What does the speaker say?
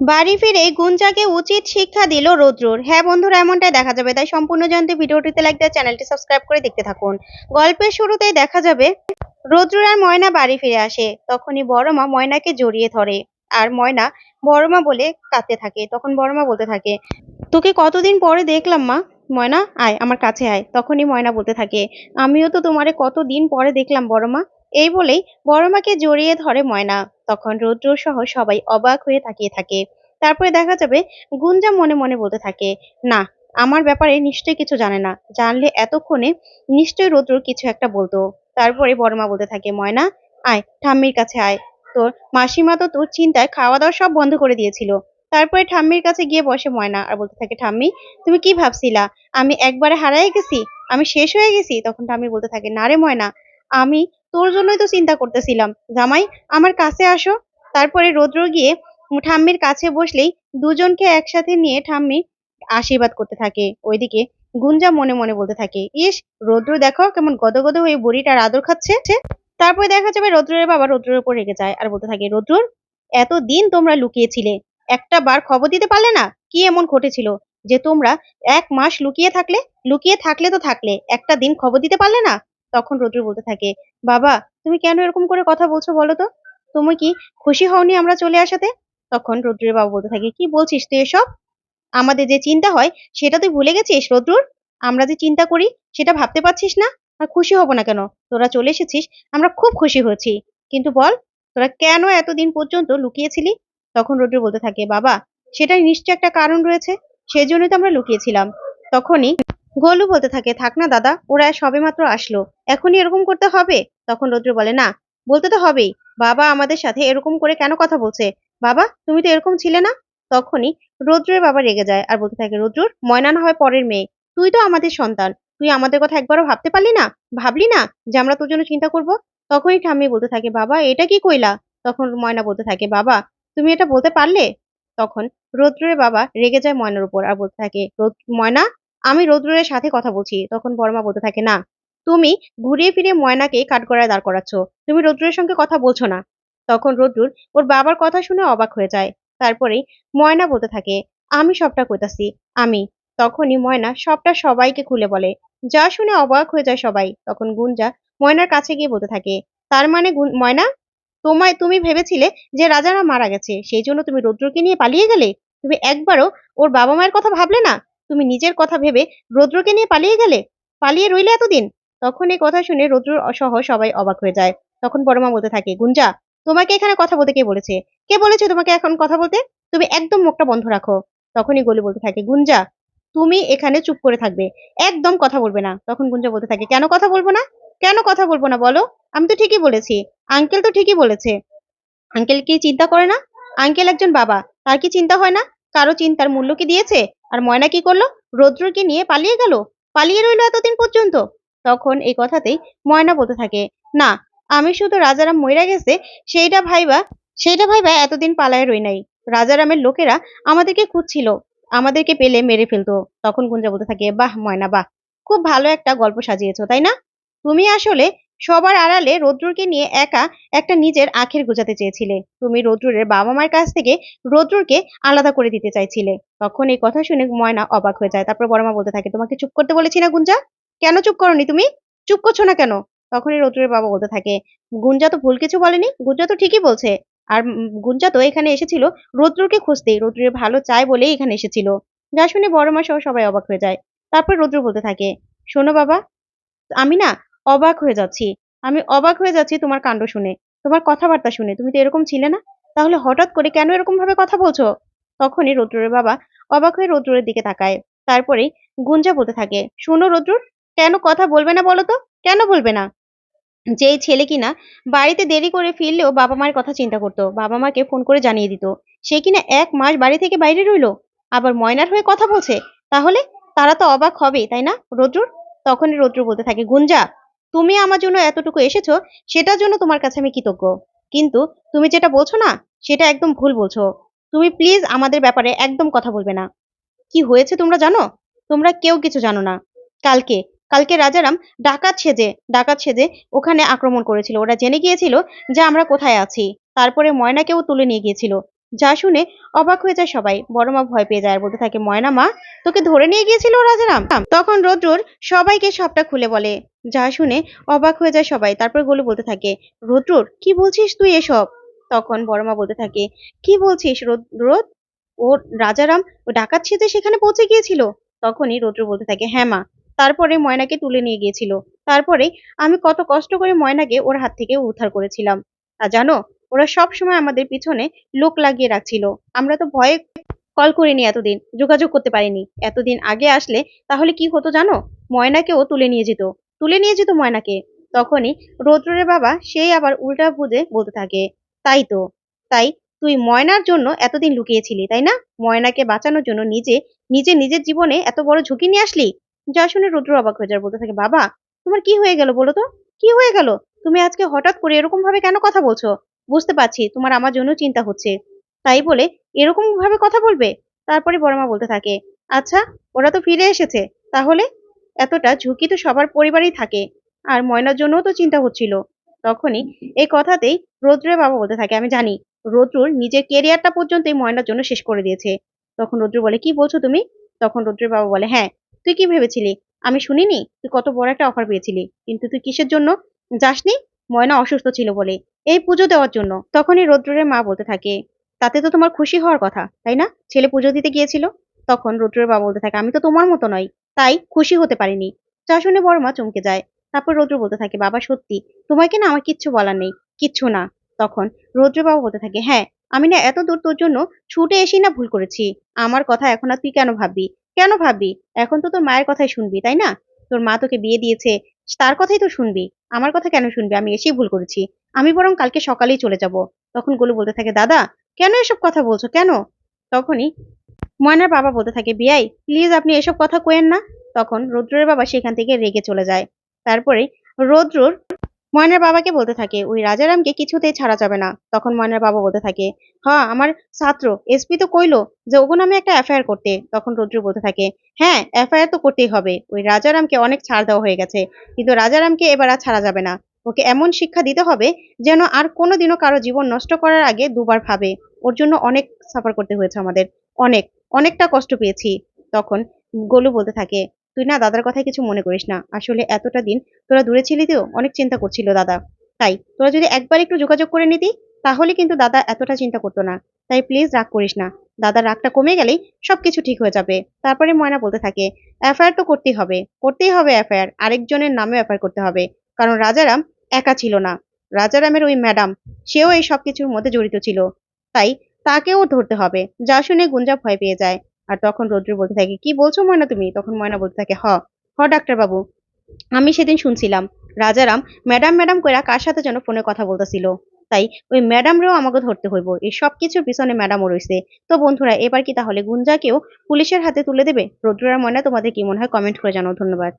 বাড়ি ফিরে গুঞ্জাকে উচিত শিক্ষা দিল রৌদ্রুর। হ্যাঁ বন্ধুরা, এমনটাই দেখা যাবে। তাই সম্পূর্ণ জানতে ভিডিওটিতে লাইক দেওয়া চ্যানেলটি সাবস্ক্রাইব করে দেখতে থাকুন। গল্পের শুরুতেই দেখা যাবে, রৌদ্রুর আর ময়না বাড়ি ফিরে আসে। তখনই বড় মা ময়নাকে জড়িয়ে ধরে। আর ময়না বড়মা বলে কাঁদতে থাকে। তখন বড়মা বলতে থাকে, তোকে কতদিন পরে দেখলাম মা। ময়না, আয়, আমার কাছে আয়। তখনই ময়না বলতে থাকে, আমিও তো তোমারে কতদিন পরে দেখলাম বড়মা। এই বলেই বড়মাকে জড়িয়ে ধরে ময়না। তখন রৌদ্র সহ সবাই অবাক হয়ে তাকিয়ে থাকে। তারপরে দেখা যাবে গুঞ্জা মনে মনে বলতে থাকে, না, আমার ব্যাপারে নিশ্চয়ই কিছু জানে না। জানলে এতক্ষণে নিশ্চয়ই রৌদ্র কিছু একটা বলতো। তারপরে বড় মা বলতে থাকে, ময়না, আয়, ঠাম্মির কাছে আয়। তোর মাসিমা তো তোর চিন্তায় খাওয়া দাওয়া সব বন্ধ করে দিয়েছিল। তারপরে ঠাম্মির কাছে গিয়ে বসে ময়না আর বলতে থাকে, ঠাম্মি, তুমি কি ভাবছিলা? আমি একবারে হারাই গেছি? আমি শেষ হয়ে গেছি? তখন ঠাম্মি বলতে থাকে, না রে ময়না, আমি তোর জন্যই তো চিন্তা করতেছিলাম। জামাই, আমার কাছে আসো। তারপরে রৌদ্র গিয়ে ঠাম্মির কাছে বসলেই দুজনকে একসাথে নিয়ে ঠাম্মি আশীর্বাদ করতে থাকে। ওইদিকে গুঞ্জা মনে মনে বলতে থাকে, ইস, রৌদ্র দেখো কেমন গদগদ হয়ে বুড়িটার আদর খাচ্ছে। তারপরে দেখা যাবে রৌদ্রের বাবা রৌদ্রের উপর রেগে যায় আর বলতে থাকে রৌদ্রুর এতদিন তোমরা লুকিয়েছিলে। একটা বার খবর দিতে পারলে না? কি এমন ঘটেছিল? যে তোমরা এক মাস লুকিয়ে থাকলে লুকিয়ে থাকলে তো থাকলে, একটা দিন খবর দিতে পারলে না? তখন রৌদ্র বলতে থাকে বাবা, তুমি কেন এরকম করে কথা বলছো বলো তো? তুমি কি খুশি হওনি আমরা চলে আসাতে? তখন রৌদ্রের বাবা বলতে থাকে, কি বলছিস তুই এসব? আমাদের যে চিন্তা হয়, সেটা তুই ভুলে গেছিস রৌদ্রুর? আমরা যে চিন্তা করি, সেটা ভাবতে পারছিস না? আর খুশি হব না কেন? তোরা চলে এসেছিস, আমরা খুব খুশি হয়েছি। কিন্তু বল, তোরা কেন এতদিন পর্যন্ত লুকিয়েছিলি? তখন রৌদ্র বলতে থাকে, বাবা, সেটাই নিশ্চয় একটা কারণ রয়েছে সেই জন্যই তো আমরা লুকিয়েছিলাম। তখনই গোলু বলতে থাকে, থাক না দাদা, ওরা সবেমাত্র আসলো। এখনই এরকম করতে হবে? তখন রৌদ্র বলে, না, বলতে তো হবেই। বাবা আমাদের সাথে এরকম করে কেন কথা বলছে? বাবা, তুমি তো এরকম ছিলে না? তখনই রৌদ্রের বাবা রেগে যায় আর বলতে থাকে, রৌদ্রুর, ময়না না হয় পরের মেয়ে। তুই তো আমাদের সন্তান। তুই আমাদের কথা একবারও ভাবতে পারলি না? ভাবলি না যে আমরা তোর জন্য চিন্তা করব? তখনই ঠাম্মি বলতে থাকে, বাবা, এটা কি কইলা? তখন ময়না বলতে থাকে, বাবা, তুমি এটা বলতে পারলে? তখন রৌদ্রের বাবা রেগে যায় ময়নার উপর আর বলতে থাকে, "রৌদ- ময়না, আমি রৌদ্রের সাথে কথা বলছি। তখন বড়মা বলতে থাকে, না তুমি ঘুরিয়ে ফিরে ময়নাকে কাঠগড়ায় দাঁড় করাচ্ছ। তুমি রৌদ্রের সঙ্গে কথা বলছো না। তখন রৌদ্রুর ওর বাবার কথা শুনে অবাক হয়ে যায়। তারপরেই ময়না বলতে থাকে, আমি সবটা কইতাছি, আমি। তখনই ময়না সবটা সবাইকে খুলে বলে। যা শুনে অবাক হয়ে যায় সবাই। তখন গুঞ্জা ময়নার কাছে গিয়ে বলতে থাকে, তার মানে ময়না, তোমায় তুমি ভেবেছিলে যে রাজারা মারা গেছে, সেই জন্য তুমি রৌদ্রকে নিয়ে পালিয়ে গেলে? তুমি একবারও ওর বাবা মায়ের কথা ভাবলে না? তুমি নিজের কথা ভেবে রৌদ্রকে নিয়ে পালিয়ে গেলে? পালিয়ে রইলে এতদিন? তখন এই কথা শুনে রৌদ্র সহ সবাই অবাক হয়ে যায়। তখন বড়মা বলতে থাকে, গুঞ্জা, তোমাকে এখানে কথা বলতে কে বলেছে? কে বলেছে তোমাকে এখন কথা বলতে? তুমি একদম মুখটা বন্ধ রাখো। তখনই গলি বলতে থাকে, গুঞ্জা, তুমি এখানে চুপ করে থাকবে। একদম কথা বলবে না। তখন গুঞ্জা বলতে থাকে, কেন কথা বলব না? কেন কথা বলব না বলো? আমি তো ঠিকই বলেছি। আঙ্কেল তো ঠিকই বলেছে। আঙ্কেল কি চিন্তা করে না? আঙ্কেল একজন বাবা, তার কি চিন্তা হয় না? কারও চিন্তার মূল্য কি দিয়েছে? আর ময়না কি করল? রৌদ্রকে নিয়ে পালিয়ে গেল? পালিয়ে রইল এতদিন পর্যন্ত? তখন এই কথাতেই ময়না বলতে থাকে, না, আমি শুধু রাজারাম মইরা গেছে, সেইটা ভাইবা সেইটা ভাইবা এতদিন পালায় রই নাই। রাজারামের লোকেরা আমাদেরকে খুঁজছিল, আমাদেরকে পেলে মেরে ফেলতো। তখন গুঞ্জা বলতে থাকে, বাহ ময়না, বাহ, খুব ভালো একটা গল্প সাজিয়েছো, তাই না? তুমি আসলে সবার আড়ালে রৌদ্রকে নিয়ে একা একটা নিজের আখের গোজাতে চেয়েছিলে। তুমি রৌদ্রের বাবা মায়ের কাছ থেকে রৌদ্রকে আলাদা করে দিতে চাইছিলে। তখন এই কথা শুনে ময়না অবাক হয়ে যায়। তারপর বড়মা বলতে থাকে, তোমাকে চুপ করতে বলেছি না, গুঞ্জা? কেন চুপ করনি তুমি? চুপ করছ না কেন? তখনই রৌদ্রের বাবা বলতে থাকে, গুঞ্জা তো ভুল কিছু বলেনি? গুঞ্জা তো ঠিকই বলছে। আর গুঞ্জা তো এখানে এসেছিল রৌদ্রকে খুঁজতে। রৌদ্রের ভালো চায় বলেই এখানে এসেছিল। যা শুনে বড় মা সহ সবাই অবাক হয়ে যায়। তারপর রৌদ্র বলতে থাকে, শোনো বাবা, আমি না অবাক হয়ে যাচ্ছি। আমি অবাক হয়ে যাচ্ছি তোমার কাণ্ড শুনে। তোমার কথাবার্তা শুনে। তুমি তো এরকম ছিলে না? তাহলে হঠাৎ করে কেন এরকম ভাবে কথা বলছো? তখনই রৌদ্রের বাবা অবাক হয়ে রৌদ্রের দিকে তাকায়। তারপরেই গুঞ্জা বলতে থাকে, শোনো রৌদ্র কেন কথা বলবে না বলো তো? কেন বলবে না? যেই ছেলে কিনা বাড়িতে দেরি করে ফিরলেও বাবা মায়ের কথা চিন্তা করতো। বাবা মাকে ফোন করে জানিয়ে দিত, সে কিনা এক মাস বাড়ি থেকে বাইরে রইল? আবার ময়নার হয়ে কথা বলছে? তাহলে তারা তো অবাক হবেই, তাই না, রৌদ্রুর? তখনই রৌদ্র বলতে থাকে, গুঞ্জা, তুমি আমার জন্য এতটুকু এসেছ, সেটার জন্য তোমার কাছে আমি কৃতজ্ঞ। কিন্তু তুমি যেটা বলছো না, সেটা একদম ভুল বলছো। তুমি প্লিজ আমাদের ব্যাপারে একদম কথা বলবে না। কি হয়েছে তোমরা জানো? তোমরা কেউ কিছু জানো না। কালকে কালকে রাজারাম ডাকাত সেজে ডাকাত সেজে ওখানে আক্রমণ করেছিল। ওরা জেনে গিয়েছিল যে আমরা কোথায় আছি। তারপরে ময়নাকেও তুলে নিয়ে গিয়েছিল। যা শুনে অবাক হয়ে যায় সবাই। বড় মা ভয় পেয়ে যায়। বলতে থাকে, ময়না মা, তোকে ধরে নিয়ে গিয়েছিল রাজারাম? তখন রোদ্রুর সবাইকে সবটা খুলে বলে। যা শুনে অবাক হয়ে যায় সবাই। তারপর গোলু বলতে থাকে, রোদ্রুর, কি বলছিস তুই এসব? তখন বড় মা বলতে থাকে, কি বলছিস রোদ ও রাজারাম, ও ডাকাত সেজে সেখানে পৌঁছে গিয়েছিল? তখনই রৌদ্র বলতে থাকে হ্যাঁ মা তারপরে ময়নাকে তুলে নিয়ে গিয়েছিল। তারপরে আমি কত কষ্ট করে ময়নাকে ওর হাত থেকে উদ্ধার করেছিলাম। আর জানো, ওরা সব সময় আমাদের পিছনে লোক লাগিয়ে রাখছিল। আমরা তো ভয়ে কল করিনি এতদিন, যোগাযোগ করতে পারিনি। এতদিন আগে আসলে তাহলে কি হতো জানো? ময়নাকেও তুলে নিয়ে যেত। তুলে নিয়ে যেত ময়নাকে। তখনই রৌদ্রের বাবা সেই আবার উল্টা বুঝে বলতে থাকে, তাই তো, তাই তুই ময়নার জন্য এতদিন লুকিয়েছিলি, তাই না? ময়নাকে বাঁচানোর জন্য নিজে নিজে, নিজের জীবনে এত বড় ঝুঁকি নিয়ে আসলি? যা শুনে রুদ্র অবাক হয়ে যায়, বলতে থাকে, বাবা, তোমার কি হয়ে গেল বলো তো? কি হয়ে গেল? তুমি আজকে হঠাৎ করে এরকম ভাবে কেন কথা বলছো? বুঝতে পারছি, তোমার আমার জন্য চিন্তা হচ্ছে। তাই বলে এরকম ভাবে কথা বলবে? তারপরে বড় মা বলতে থাকে আচ্ছা ওরা তো ফিরে এসেছে। তাহলে? এতটা ঝুঁকি তো সবার পরিবারেই থাকে, আর ময়নার জন্যও তো চিন্তা হচ্ছিল। তখনই এই কথাতেই রৌদ্রের বাবা বলতে থাকে, আমি জানি, রৌদ্রুর নিজের কেরিয়ারটা পর্যন্ত এই ময়নার জন্য শেষ করে দিয়েছে। তখন রৌদ্র বলে, কি বলছো তুমি? তখন রৌদ্রের বাবা বলে হ্যাঁ তুই কি ভেবেছিলি? আমি শুনিনি? তুই কত বড় একটা অফার পেয়েছিলি। কিন্তু তুই কিসের জন্য? যাসনি? ময়না অসুস্থ ছিল বলে। এই পুজো দেওয়ার জন্য। তখনই রৌদ্রের মা বলতে থাকে, তাতে তো তোমার খুশি হওয়ার কথা, তাই না? ছেলে পুজো দিতে গিয়েছিল? তখন রৌদ্রের বাবা বলতে থাকে, আমি তো তোমার মতো নই, তাই খুশি হতে পারিনি। যা শুনে বড় মা চমকে যায়। তারপর রৌদ্র বলতে থাকে, বাবা, সত্যি, তোমাকে না আমার কিচ্ছু বলার নেই, কিচ্ছু না। তখন রৌদ্র বাবা বলতে থাকে হ্যাঁ আমি না এত দূর তোর জন্য ছুটে এসেই না ভুল করেছি। আমার কথা এখন আর তুই কেন ভাববি? কেন ভাববি? এখন তো তোর মায়ের কথাই শুনবি, তাই না? তোর মা তোকে বিয়ে দিয়েছে, তার কথাই তো শুনবি। আমার কথা কেন শুনবি? আমি এসেই ভুল করেছি। আমি বরং কালকে সকালেই চলে যাব। তখন গোলু বলতে থাকে, দাদা, কেন এসব কথা বলছো? কেন? তখনই ময়নার বাবা বলতে থাকে, বিয়াই প্লিজ আপনি এসব কথা কোয়েন না। তখন রৌদ্রের বাবা সেখান থেকে রেগে চলে যায়। তারপরে রৌদ্রর ময়নার বাবাকে বলতে থাকে, ওই রাজারামকে কিছুতেই ছাড়া যাবে না। তখন ময়নার বাবা বলতে থাকে হ্যাঁ আমার ছাত্র, এসপি তো কইলো যে ওগো নামে একটা এফআইআর করতে। তখন রৌদ্র বলতে থাকে হ্যাঁ এফআইআর তো করতেই হবে, ওই রাজারামকে অনেক ছাড় দেওয়া হয়ে গেছে, কিন্তু রাজারামকে এবার আর ছাড়া যাবে না। ওকে এমন শিক্ষা দিতে হবে যেন আর কোনোদিনও কারও জীবন নষ্ট করার আগে দুবার ভাবে। ওর জন্য অনেক সাফার করতে হয়েছে আমাদের, অনেক, অনেকটা কষ্ট পেয়েছি। তখন গোলু বলতে থাকে তুই না দাদার কথায় কিছু মনে করিস না। আসলে এতটা দিন তোরা দূরে ছিলি তো অনেক চিন্তা করছিল দাদা। তাই তোরা যদি একবার একটু যোগাযোগ করে নিতি, তাহলে কিন্তু দাদা এতটা চিন্তা করতো না। তাই প্লিজ রাগ করিস না। দাদার রাগটা কমে গেলেই সবকিছু ঠিক হয়ে যাবে। তারপরে ময়না বলতে থাকে এফআইআর তো করতেই হবে। করতেই হবে এফআইআর আরেকজনের নামে এফআইআর করতে হবে। কারণ রাজারাম একা ছিল না। রাজারামের ওই ম্যাডাম সেও এই সব কিছুর মধ্যে জড়িত ছিল। তাই তাকেও ধরতে হবে। যা শুনে গুঞ্জা ভয় পেয়ে যায়। আর তখন রৌদ্র বলতে থাকে, কি বলছো ময়না তুমি? তখন ময়না বলতে থাকে, হ হ, ডাক্তার বাবু। আমি সেদিন শুনছিলাম, রাজারাম ম্যাডাম ম্যাডাম কইরা কার সাথে যেন ফোনে কথা বলতেছিল। তাই ওই ম্যাডামরেও আমাকে ধরতে হইব। এই সব কিছুর পিছনে ম্যাডামও রয়েছে তো বন্ধুরা, এবার কি তাহলে গুঞ্জাকেও পুলিশের হাতে তুলে দেবে? রৌদ্রার ময়না, তোমাদের কি মনে হয়? কমেন্ট করে জানাও। ধন্যবাদ।